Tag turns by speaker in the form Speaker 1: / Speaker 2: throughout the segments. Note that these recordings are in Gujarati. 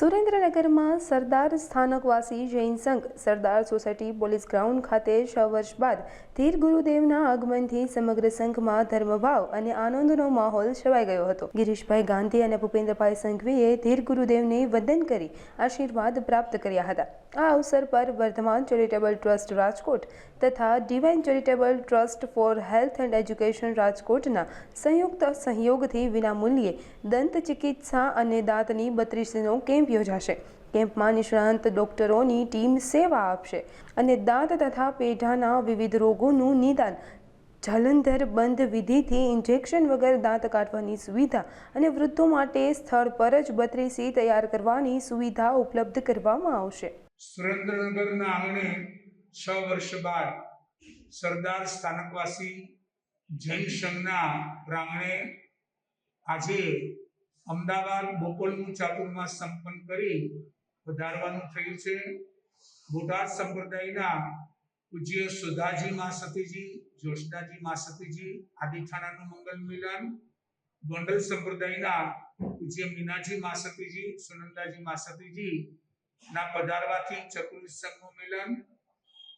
Speaker 1: સુરેન્દ્રનગરમાં સરદાર સ્થાનકવાસી જૈન સંઘ, સરદાર સોસાયટી પોલીસ ગ્રાઉન્ડ ખાતે છ વર્ષ બાદ ધીર ગુરુદેવના આગમનથી સમગ્ર સંઘમાં ધર્મભાવ અને આનંદનો માહોલ છવાઈ ગયો હતો. ગિરીશભાઈ ગાંધી અને ભૂપેન્દ્રભાઈ સંઘવીએ ધીર ગુરુદેવને વંદન કરી આશીર્વાદ પ્રાપ્ત કર્યા હતા. આ અવસર પર વર્ધમાન ચેરિટેબલ ટ્રસ્ટ રાજકોટ તથા divine charitable trust for health and education રાજકોટના સંયુક્ત સહયોગથી વિનામૂલ્યે દંત ચિકિત્સા અને દાંતની બત્રીસનો કેમ્પ યોજાશે. કેમ્પમાં નિષ્ણાંત ડોક્ટરોની ટીમ સેવા આપશે અને દાંત તથા પેઢાના વિવિધ રોગોનું નિદાન, જલંધર બંધ વિધિથી ઇન્જેક્શન વગર દાંત કાઢવાની સુવિધા અને વૃદ્ધો માટે સ્થળ પર જ બત્રીસી તૈયાર કરવાની સુવિધા ઉપલબ્ધ કરવામાં આવશે.
Speaker 2: સુરેન્દ્રનગરના આંગણે છ વર્ષ બાદ સરદાર સ્થાનકવાસી જૈન સંઘના પ્રાંગણે આજે અમદાવાદ બોપલનું ચાતુર્માસ સંપન્ન કરી વધારવાનું થયું છે. બોટાદ સંપ્રદાયના પૂજ્ય સુધાજી મા સતીજી જોશનાજી મા સતીજી મંગલ મિલન, ગોંડલ સંપ્રદાયના પૂજ્ય મીનાજી મા સતીજી, સુનંદાજી મા સતીજી ના પધારવાથી ચતુર્થ સંઘનું મિલન.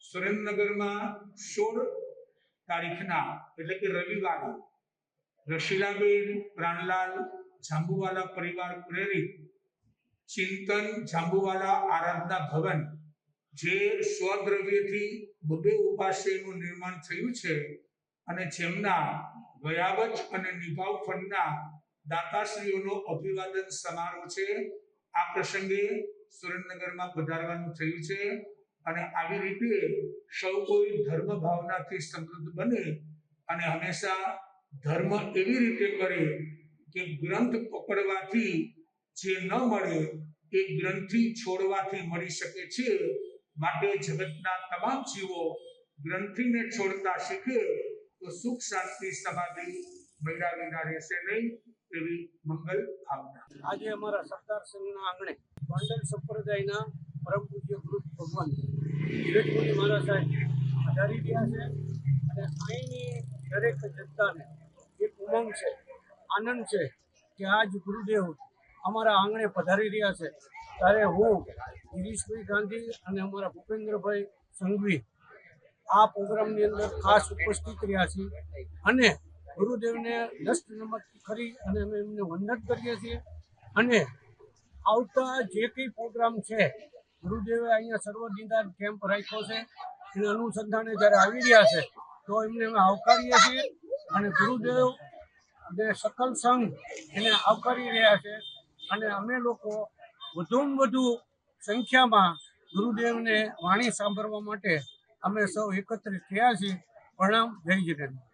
Speaker 2: સુરેન્દ્રનગરમાં સોળ તારીખના એટલે કે રવિવારે રશીલાબેન પ્રાણલાલ જાંબુવાલા પરિવાર પ્રેરિત ચિંતન જાંબુવાલા આરાધના ભવન જે સ્વદ્રવ્યથી બબે ઉપાશ્રયનું નિર્માણ થયું છે અને જેમના વયાવચ અને નિભાવ ફંડના દાતાશ્રીઓનો અભિવાદન સમારોહ છે, આ પ્રસંગે સુરેન્દ્રનગરમાં પધારવાનું થયું છે અને આવી રીતે સૌ કોઈ ધર્મ ભાવનાથી સમૃદ્ધ બને અને હંમેશા ધર્મ એવી રીતે કરે કે ગ્રંથ પકડવાથી જે ન મળે, એ ગ્રંથિ છોડવાથી મળી શકે છે. માટે જગતના તમામ જીવો ગ્રંથિને છોડતા શીખે, તો સુખ શાંતિ સમાધિ મળ્યા વિના રહેશે નહીં એવી મંગલ ભાવના.
Speaker 3: આજે અમારા સરદાર સંઘના આંગણે ગોંડલ સંપ્રદાયના પરમ પૂજ્ય ગુરુ ભગવાન વિવેકમુનિ મહારાજ સાહેબ પધારી રહ્યા છે. અને અહીંની દરેક જનતાને એક ઉમંગ છે આનંદ છે કે આજ ગુરુદેવ અમારા આંગણે પધારી રહ્યા છે. ત્યારે હું ગિરીશભાઈ ગાંધી અને અમારા ભૂપેન્દ્રભાઈ સંઘવી આ પ્રોગ્રામની અંદર ખાસ ઉપસ્થિત રહ્યા છીએ અને ગુરુદેવને દસ્ત નમત કરી અને અમે એમને વંદન કરીએ છીએ. અને આવતા જે કંઈ પ્રોગ્રામ છે, ગુરુદેવે અહીંયા સર્વ નિદાન કેમ્પ રાખ્યો છે. એના અનુસંધાને જ્યારે આવી રહ્યા છે, તો એમને અમે આવકારીએ છીએ અને ગુરુદેવ અને સકલ સંઘ એને આવકારી રહ્યા છે અને અમે લોકો વધુમાં વધુ સંખ્યામાં ગુરુદેવને વાણી સાંભળવા માટે અમે સૌ એકત્રિત થયા છીએ. પ્રણામ, જય જગન્નાથ.